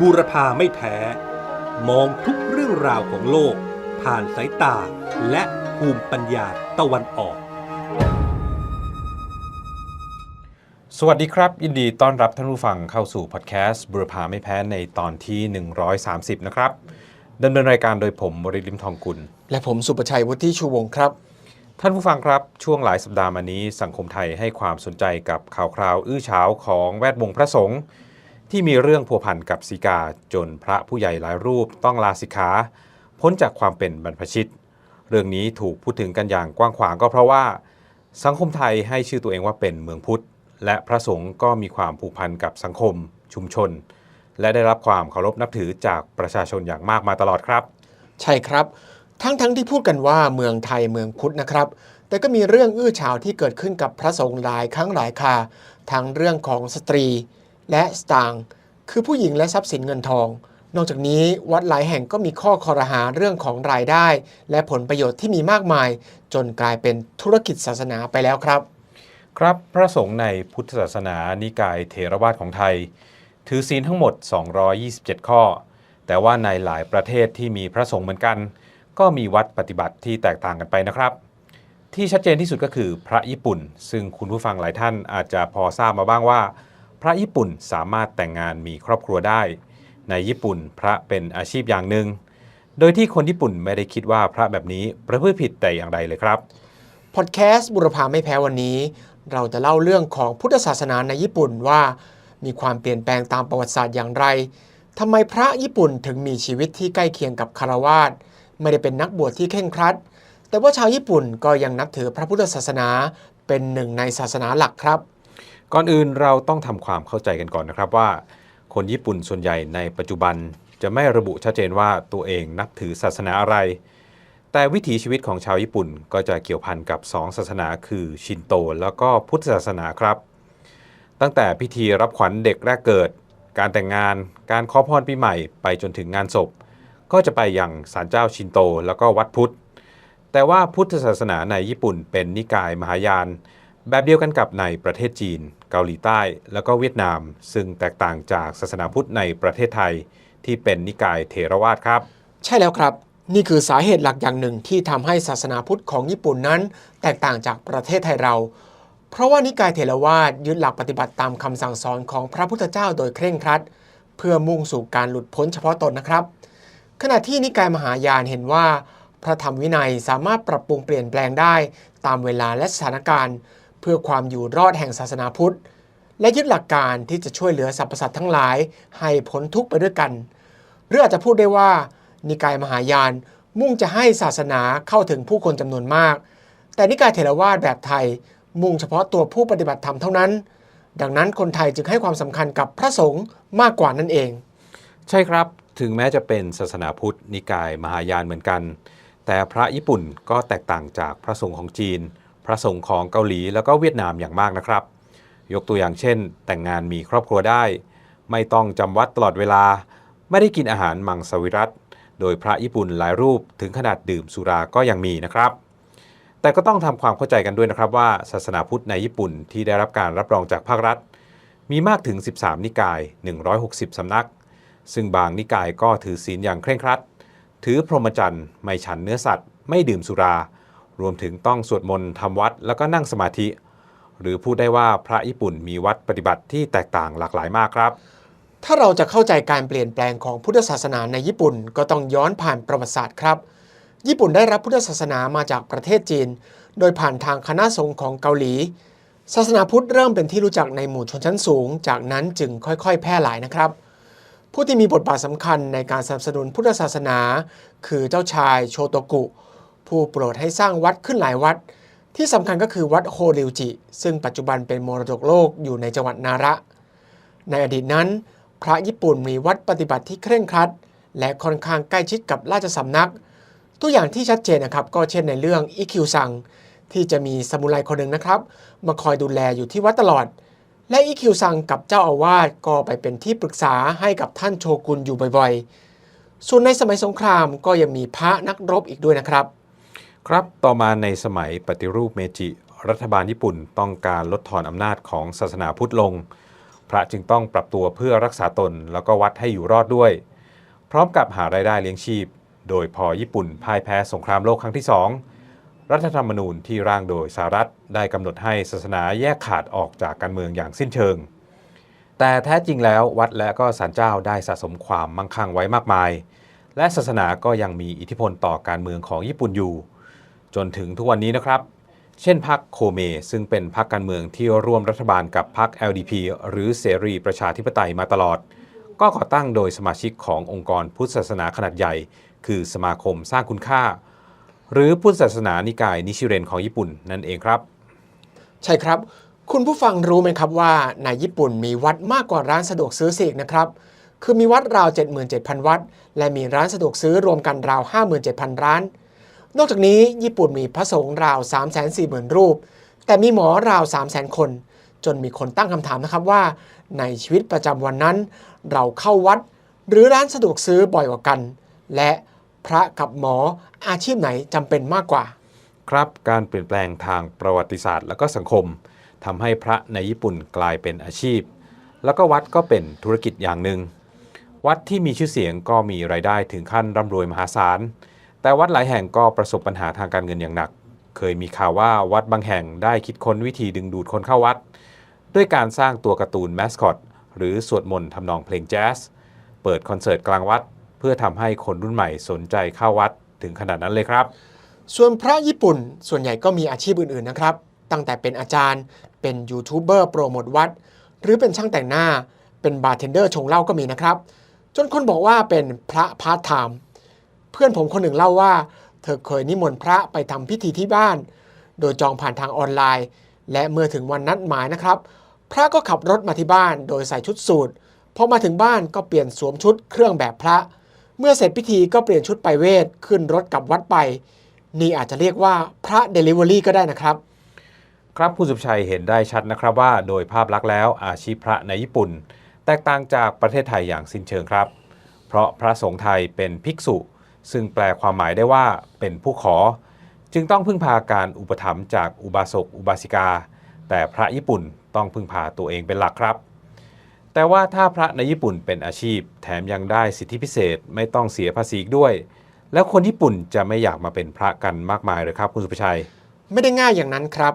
บูรพาไม่แพ้ มองทุกเรื่องราวของโลก ผ่านสายตาและภูมิปัญญาตะวันออก สวัสดีครับ ยินดีต้อนรับท่านผู้ฟังเข้าสู่พอดแคสต์บุรพาไม่แพ้ในตอนที่ 130 นะครับดำเนินรายการโดยผมบริลิมทองกุล และผมสุประชัยวุฒิชูวงศ์ครับ ท่านผู้ฟังครับ ช่วงหลายสัปดาห์มานี้สังคมไทยให้ความสนใจกับข่าวคราว อื้อฉาวของแวดวงพระสงฆ์ ที่มีเรื่องพัวพันกับสีกาจนพระผู้ใหญ่หลายรูปต้องลาสิกขาพ้นจากความเป็นบรรพชิต เรื่องนี้ถูกพูดถึงกันอย่างกว้างขวางก็เพราะว่า สังคมไทยให้ชื่อตัวเองว่าเป็นเมืองพุทธ และพระสงฆ์ก็มีความผูกพันกับสังคม ชุมชน และได้รับความเคารพนับถือจากประชาชนอย่างมากมาตลอดครับ ใช่ครับ ทั้งทั้งที่พูดกันว่าเมืองไทยเมืองพุทธนะครับ แต่ก็มีเรื่องอื้อฉาวที่เกิดขึ้นกับพระสงฆ์หลายครั้งหลายคาทั้งเรื่องของสตรี และสตางค์คือผู้หญิงและทรัพย์สินเงินทอง นอกจากนี้วัดหลายแห่งก็มีข้อคอรหาเรื่องของรายได้ และผลประโยชน์ที่มีมากมาย จนกลายเป็นธุรกิจศาสนาไปแล้วครับ ครับพระสงฆ์ในพุทธศาสนานิกายเถรวาทของไทย ถือศีลทั้งหมด 227 ข้อ แต่ว่าในหลายประเทศที่มีพระสงฆ์เหมือนกัน ก็มีวัดปฏิบัติที่แตกต่างกันไปนะครับที่ชัดเจนที่สุดก็คือพระญี่ปุ่น ซึ่งคุณผู้ฟังหลายท่านอาจจะพอทราบมาบ้างว่า ระญี่ปุ่นสามารถแต่งงานมีครอบครัวได้ ในญี่ปุ่นพระเป็นอาชีพอย่างหนึ่ง โดยที่คนญี่ปุ่นไม่ได้คิดว่าพระแบบนี้ประพฤติผิดแต่อย่างใดเลยครับ พอดแคสต์บุรพาไม่แพ้วันนี้ เราจะเล่าเรื่องของพุทธศาสนาในญี่ปุ่นว่า มีความเปลี่ยนแปลงตามประวัติศาสตร์อย่างไรทำไมพระญี่ปุ่นถึงมีชีวิตที่ใกล้เคียงกับคารวาสไม่ได้เป็นนักบวชที่เคร่งครัด แต่ว่าชาวญี่ปุ่นก็ยังนับถือพระพุทธศาสนาเป็นหนึ่งในศาสนาหลักครับ ก่อนอื่นเราต้องทำความเข้าใจกันก่อนนะครับว่า คนญี่ปุ่นส่วนใหญ่ในปัจจุบันจะไม่ระบุชัดเจนว่าตัวเองนับถือศาสนาอะไร แต่วิถีชีวิตของชาวญี่ปุ่นก็จะเกี่ยวพันกับสองศาสนาคือชินโต แล้วก็พุทธศาสนาครับ ตั้งแต่พิธีรับขวัญเด็กแรกเกิด การแต่งงาน การขอพรปีใหม่ไปจนถึงงานศพ ก็จะไปยังศาลเจ้าชินโต แล้วก็วัดพุทธ แต่ว่าพุทธศาสนาในญี่ปุ่นเป็นนิกายมหายาน แบบเดียวกันกับในประเทศจีน เกาหลีใต้ แล้วก็เวียดนาม ซึ่งแตกต่างจากศาสนาพุทธในประเทศไทย ที่เป็นนิกายเถรวาทครับ ใช่แล้วครับ นี่คือสาเหตุหลักอย่างหนึ่งที่ทำให้ศาสนาพุทธของญี่ปุ่นนั้น แตกต่างจากประเทศไทยเรา เพราะว่านิกายเถรวาทยึดหลักปฏิบัติตามคำสั่งสอนของพระพุทธเจ้าโดยเคร่งครัด เพื่อมุ่งสู่การหลุดพ้นเฉพาะตนนะครับ ขณะที่นิกายมหายานเห็นว่า พระธรรมวินัยสามารถปรับปรุงเปลี่ยนแปลงได้ ตามเวลาและสถานการณ์ เพื่อความอยู่รอดแห่งศาสนาพุทธ และยึดหลักการที่จะช่วยเหลือสรรพสัตว์ทั้งหลายให้พ้นทุกข์ไปด้วยกัน หรืออาจจะพูดได้ว่า นิกายมหายานมุ่งจะให้ศาสนาเข้าถึงผู้คนจำนวนมาก แต่นิกายเถรวาทแบบไทย มุ่งเฉพาะตัวผู้ปฏิบัติธรรมเท่านั้น ดังนั้นคนไทยจึงให้ความสำคัญกับพระสงฆ์มากกว่านั่นเอง ใช่ครับถึงแม้จะเป็นศาสนาพุทธนิกายมหายานเหมือนกัน แต่พระญี่ปุ่นก็แตกต่างจากพระสงฆ์ของจีน พระสงฆ์ของเกาหลีแล้วก็เวียดนามอย่างมากนะครับ ยกตัวอย่างเช่น แต่งงานมีครอบครัวได้ ไม่ต้องจำวัดตลอดเวลา ไม่ได้กินอาหารมังสวิรัตโดยพระญี่ปุ่นหลายรูปถึงขนาดดื่มสุราก็ยังมีนะครับ แต่ก็ต้องทำความเข้าใจกันด้วยนะครับว่าศาสนาพุทธในญี่ปุ่นที่ได้รับการรับรองจากภาครัฐ มีมากถึง 13 นิกาย 160 สำนัก ซึ่งบางนิกายก็ถือศีลอย่างเคร่งครัด ถือพรหมจรรย์ไม่ฉันเนื้อสัตว์ ไม่ดื่มสุรา รวมถึงต้องสวดมนต์ทำวัดแล้วก็นั่งสมาธิ หรือพูดได้ว่าพระญี่ปุ่นมีวัดปฏิบัติที่แตกต่างหลากหลายมากครับ ถ้าเราจะเข้าใจการเปลี่ยนแปลงของพุทธศาสนาในญี่ปุ่นก็ต้องย้อนผ่านประวัติศาสตร์ครับ ญี่ปุ่นได้รับพุทธศาสนามาจากประเทศจีน โดยผ่านทางคณะสงฆ์ของเกาหลี ศาสนาพุทธเริ่มเป็นที่รู้จักในหมู่ชนชั้นสูง จากนั้นจึงค่อยๆ แพร่หลายนะครับผู้ที่มีบทบาทสำคัญในการสนับสนุนพุทธศาสนา คือเจ้าชายโชโตกุ ผู้โปรดให้สร้างวัดขึ้นหลายวัด ที่สำคัญก็คือวัดโฮริวจิ ซึ่งปัจจุบันเป็นมรดกโลกอยู่ในจังหวัดนาระ ในอดีตนั้น พระญี่ปุ่นมีวัดปฏิบัติที่เคร่งครัด และค่อนข้างใกล้ชิดกับราชสำนัก ตัวอย่างที่ชัดเจนนะครับก็เช่นในเรื่องอิคิวซังที่จะมีสมุไรคนหนึ่งนะครับ มาคอยดูแลอยู่ที่วัดตลอด และอิคิวซังกับเจ้าอาวาสก็ไปเป็นที่ปรึกษาให้กับท่านโชกุนอยู่บ่อยๆ ส่วนในสมัยสงครามก็ยังมีพระนักรบอีกด้วยนะครับ ครับต่อมาในสมัยปฏิรูปเมจิ รัฐบาลญี่ปุ่นต้องการลดทอนอำนาจของศาสนาพุทธลง พระจึงต้องปรับตัวเพื่อรักษาตนแล้วก็วัดให้อยู่รอดด้วย พร้อมกับหารายได้เลี้ยงชีพ โดยพอญี่ปุ่นพ่ายแพ้สงครามโลกครั้งที่สองรัฐธรรมนูญที่ร่างโดยสหรัฐได้กำหนดให้ศาสนาแยกขาดออกจากการเมืองอย่างสิ้นเชิง แต่แท้จริงแล้ววัดและก็ศาลเจ้าได้สะสมความมั่งคั่งไว้มากมาย และศาสนาก็ยังมีอิทธิพลต่อการเมืองของญี่ปุ่นอยู่ จนถึงทุกวันนี้นะครับ เช่นพรรคโคเม ซึ่งเป็นพรรคการเมืองที่ร่วมรัฐบาลกับพรรค LDP หรือเสรีประชาธิปไตยมาตลอด ก็ก่อตั้งโดยสมาชิกขององค์กรพุทธศาสนาขนาดใหญ่ คือสมาคมสร้างคุณค่า หรือพุทธศาสนานิกายนิชิเรนของญี่ปุ่นนั่นเองครับ ใช่ครับ คุณผู้ฟังรู้ไหมครับว่าในญี่ปุ่นมีวัดมากกว่าร้านสะดวกซื้อสิอีกนะครับคือมีวัดราว 77,000 วัด และมีร้านสะดวกซื้อรวมกันราว 57,000 ร้าน นอกจากนี้ญี่ปุ่นมีพระสงฆ์ราว 340,000 รูป แต่มีหมอราว 300,000 คน จนมีคนตั้งคำถามนะครับว่า ในชีวิตประจำวันนั้น เราเข้าวัด หรือร้านสะดวกซื้อบ่อยกว่ากัน และพระกับหมออาชีพไหนจำเป็นมากกว่า ครับการเปลี่ยนแปลงทางประวัติศาสตร์ และก็สังคมทำให้พระในญี่ปุ่นกลายเป็นอาชีพ แล้วก็วัดก็เป็นธุรกิจอย่างหนึ่งวัดที่มีชื่อเสียงก็มีรายได้ถึงขั้นร่ำรวยมหาศาล แต่วัดหลายแห่งก็ประสบปัญหาทางการเงินอย่างหนัก เคยมีข่าวว่าวัดบางแห่งได้คิดค้นวิธีดึงดูดคนเข้าวัด ด้วยการสร้างตัวการ์ตูนแมสคอตหรือสวดมนต์ทำนองเพลงแจ๊สเปิดคอนเสิร์ตกลางวัด เพื่อทำให้คนรุ่นใหม่สนใจเข้าวัดถึงขนาดนั้นเลยครับ ส่วนพระญี่ปุ่นส่วนใหญ่ก็มีอาชีพอื่นๆนะครับ ตั้งแต่เป็นอาจารย์ เป็นยูทูบเบอร์โปรโมทวัด หรือเป็นช่างแต่งหน้า เป็นบาร์เทนเดอร์ชงเหล้าก็มีนะครับ จนคนบอกว่าเป็นพระพาร์ทไทม์ เพื่อนผมคนหนึ่งเล่าว่า เธอเคยนิมนต์พระไปทำพิธีที่บ้าน โดยจองผ่านทางออนไลน์ และเมื่อถึงวันนัดหมายนะครับ พระก็ขับรถมาที่บ้าน โดยใส่ชุดสูทพอมาถึงบ้านก็เปลี่ยนสวมชุดเครื่องแบบพระ เมื่อเสร็จพิธีก็เปลี่ยนชุดไปเวทขึ้นรถกลับวัดไป นี่อาจจะเรียกว่าพระเดลิเวอรี่ก็ได้นะครับครับคุณสุภชัยเห็นได้ชัดนะครับว่าโดยภาพลักษณ์แล้วอาชีพพระในญี่ปุ่น แตกต่างจากประเทศไทยอย่างสิ้นเชิงครับ เพราะพระสงฆ์ไทยเป็นภิกษุ ซึ่งแปลความหมายได้ว่าเป็นผู้ขอ จึงต้องพึ่งพาการอุปถัมภ์จากอุบาสกอุบาสิกา แต่พระญี่ปุ่นต้องพึ่งพาตัวเองเป็นหลักครับ แต่ว่าถ้าพระในญี่ปุ่นเป็นอาชีพ แถมยังได้สิทธิพิเศษไม่ต้องเสียภาษีด้วย แล้วคนญี่ปุ่นจะไม่อยากมาเป็นพระกันมากมายเลยครับคุณสุภชัย ไม่ได้ง่ายอย่างนั้นครับ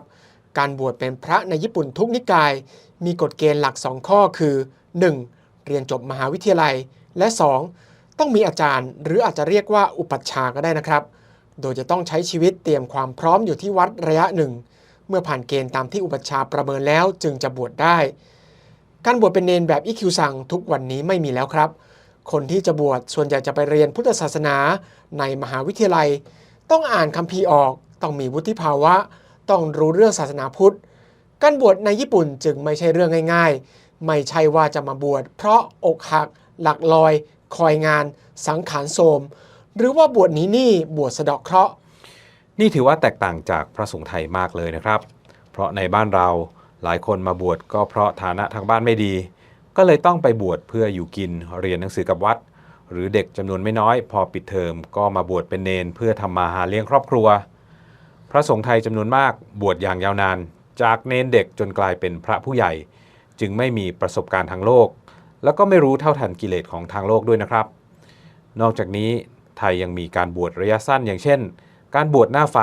การบวชเป็นพระในญี่ปุ่นทุกนิกาย มีกฎเกณฑ์หลัก 2 ข้อคือ 1. เรียนจบมหาวิทยาลัย และ 2. ต้องมีอาจารย์ หรืออาจจะเรียกว่าอุปัชฌาย์ก็ได้นะครับ โดยจะต้องใช้ชีวิตเตรียมความพร้อมอยู่ที่วัดระยะหนึ่ง เมื่อผ่านเกณฑ์ตามที่อุปัชฌาย์ประเมินแล้วจึงจะบวชได้ การบวชเป็นเนนแบบอิคิวซังทุกวันนี้ไม่มีแล้วครับ คนที่จะบวชส่วนใหญ่จะไปเรียนพุทธศาสนาในมหาวิทยาลัย ต้องอ่านคัมภีร์ออก ต้องมีวุฒิภาวะ ต้องรู้เรื่องศาสนาพุทธ การบวชในญี่ปุ่นจึงไม่ใช่เรื่องง่าย ๆ ไม่ใช่ว่าจะมาบวชเพราะอกหักหลักลอย คอยงาน สังขารโทรมหรือว่าบวชหนี้หนี้บวชสะเดาะเคราะห์ นี่ถือว่าแตกต่างจากพระสงฆ์ไทยมากเลยนะครับ เพราะในบ้านเราหลายคนมาบวชก็เพราะฐานะทางบ้านไม่ดี ก็เลยต้องไปบวชเพื่ออยู่กินเรียนหนังสือกับวัด หรือเด็กจำนวนไม่น้อย พอปิดเทอมก็มาบวชเป็นเนนเพื่อทำมาหาเลี้ยงครอบครัว พระสงฆ์ไทยจำนวนมากบวชอย่างยาวนาน จากเนนเด็กจนกลายเป็นพระผู้ใหญ่ จึงไม่มีประสบการณ์ทางโลก แล้วก็ไม่รู้เท่าทันกิเลสของทางโลกด้วยนะครับ นอกจากนี้ไทยยังมีการบวชระยะสั้นอย่างเช่น การบวชหน้าไฟ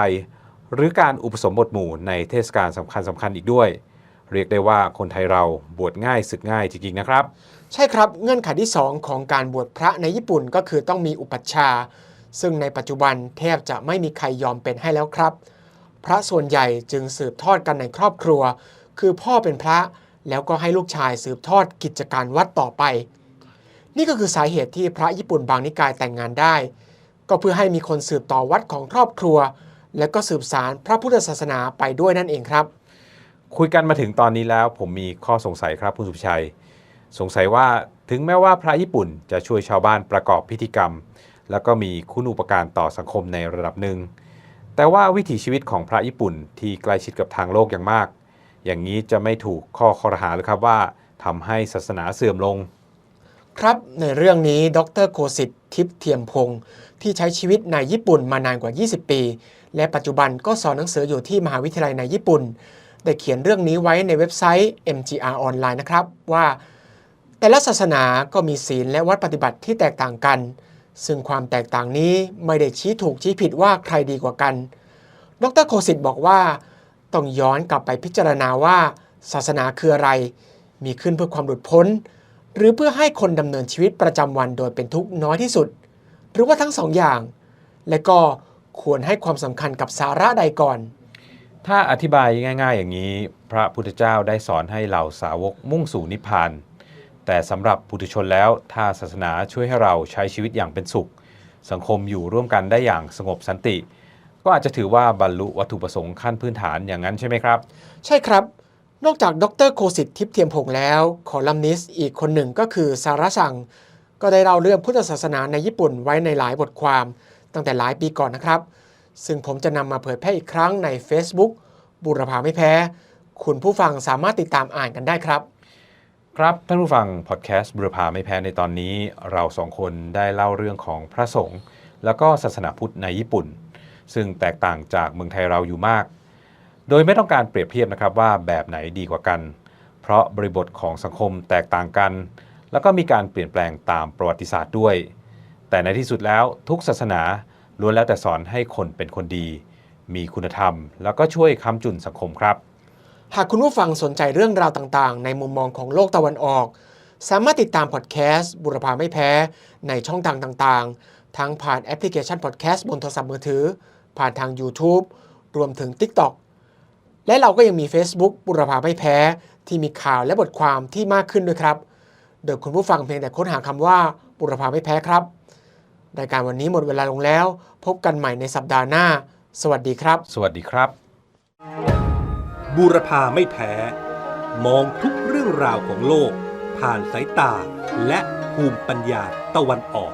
หรือการอุปสมบทหมู่ในเทศกาลสำคัญสำคัญอีกด้วย เรียกได้ว่าคนไทยเราบวชง่ายศึกง่ายจริงๆนะครับ ใช่ครับเงื่อนไขที่ 2 ของการบวชพระในญี่ปุ่นก็คือต้องมีอุปัชฌาย์ซึ่งในปัจจุบันแทบจะไม่มีใครยอมเป็นให้แล้วครับ พระส่วนใหญ่จึงสืบทอดกันในครอบครัว คือพ่อเป็นพระ แล้วก็ให้ลูกชายสืบทอดกิจการวัดต่อไป นี่ก็คือสาเหตุที่พระญี่ปุ่นบางนิกายแต่งงานได้ ก็เพื่อให้มีคนสืบต่อวัดของครอบครัว และก็สืบสารพระพุทธศาสนาไปด้วยนั่นเองครับ คุยกันมาถึงตอนนี้แล้วผมมีข้อสงสัยครับคุณสุภชัย สงสัยว่าถึงแม้ว่าพระญี่ปุ่นจะช่วยชาวบ้านประกอบพิธีกรรม แล้วก็มีคุณูปการต่อสังคมในระดับหนึ่งแต่ว่าวิถีชีวิตของพระญี่ปุ่นที่ใกล้ชิดกับทางโลกอย่างมาก อย่างนี้จะไม่ถูกข้อคอรหาหรือครับว่าทำให้ศาสนาเสื่อมลง ครับในเรื่องนี้ดรโคสิทธิ์ทิพย์เทียมพงศ์ที่ใช้ชีวิตในญี่ปุ่นมานานกว่า 20 ปี และปัจจุบันก็สอนหนังสืออยู่ที่มหาวิทยาลัยในญี่ปุ่น ได้เขียนเรื่องนี้ไว้ในเว็บไซต์ MGR ออนไลน์นะครับว่า แต่ละศาสนาก็มีศีลและวัดปฏิบัติที่แตกต่างกัน ซึ่งความแตกต่างนี้ไม่ได้ชี้ถูกชี้ผิดว่าใครดีกว่ากัน ดรโคสิตบอกว่า ต้องย้อนกลับไปพิจารณาว่าศาสนาคืออะไร มีขึ้นเพื่อความหลุดพ้น หรือเพื่อให้คนดำเนินชีวิตประจำวันโดยเป็นทุกข์น้อยที่สุด หรือว่าทั้งสองอย่าง และก็ควรให้ความสำคัญกับสาระใดก่อน ถ้าอธิบายง่าย ๆ อย่างนี้ พระพุทธเจ้าได้สอนให้เหล่าสาวกมุ่งสู่นิพพาน แต่สำหรับปุถุชนแล้วถ้าศาสนาช่วยให้เราใช้ชีวิตอย่างเป็นสุข สังคมอยู่ร่วมกันได้อย่างสงบสันติ ก็อาจจะถือว่าบรรลุวัตถุประสงค์ขั้นพื้นฐานอย่างนั้นใช่ไหมครับ ใช่ครับ นอกจากดรโคสิตทิพย์เทียมพงษ์แล้วคอลัมนิสต์อีกคนหนึ่งก็คือสาระสั่งก็ได้เล่าเรื่องพุทธศาสนาในญี่ปุ่นไว้ในหลายบทความ ตั้งแต่หลายปีก่อนนะครับ ซึ่งผมจะนำมาเผยแพร่อีกครั้งใน Facebook บุรพาไม่แพ้ คุณผู้ฟังสามารถติดตามอ่านกันได้ครับครับท่านผู้ฟังพอดแคสต์บุรพาไม่แพ้ในตอนนี้ เราสองคนได้เล่าเรื่องของพระสงฆ์แล้วก็ศาสนาพุทธในญี่ปุ่น ซึ่งแตกต่างจากเมืองไทยเราอยู่มาก โดยไม่ต้องการเปรียบเทียบนะครับว่าแบบไหนดีกว่ากัน เพราะบริบทของสังคมแตกต่างกัน แล้วก็มีการเปลี่ยนแปลงตามประวัติศาสตร์ด้วย แต่ในที่สุดแล้วทุกศาสนาล้วนแล้วแต่สอนให้คนเป็นคนดี มีคุณธรรม แล้วก็ช่วยค้ำจุนสังคมครับ หากคุณผู้ฟังสนใจเรื่องราวต่างๆ ในมุมมองของโลกตะวันออก สามารถติดตามพอดแคสต์บุรพาไม่แพ้ ในช่องทางต่างๆ ทั้งผ่านแอปพลิเคชันพอดแคสต์บนโทรศัพท์มือถือ ผ่านทาง YouTube รวมถึง TikTok และเราก็ยังมี Facebook บุรพาไม่แพ้ ที่มีข่าวและบทความที่มากขึ้นด้วยครับ โดยคุณผู้ฟังเพียงแต่ค้นหาคำว่าบุรพาไม่แพ้ครับ รายการวันนี้หมดเวลาลงแล้ว พบกันใหม่ในสัปดาห์หน้า สวัสดีครับ สวัสดีครับ บูรพาไม่แพ้ มองทุกเรื่องราวของโลก ผ่านสายตาและภูมิปัญญาตะวันออก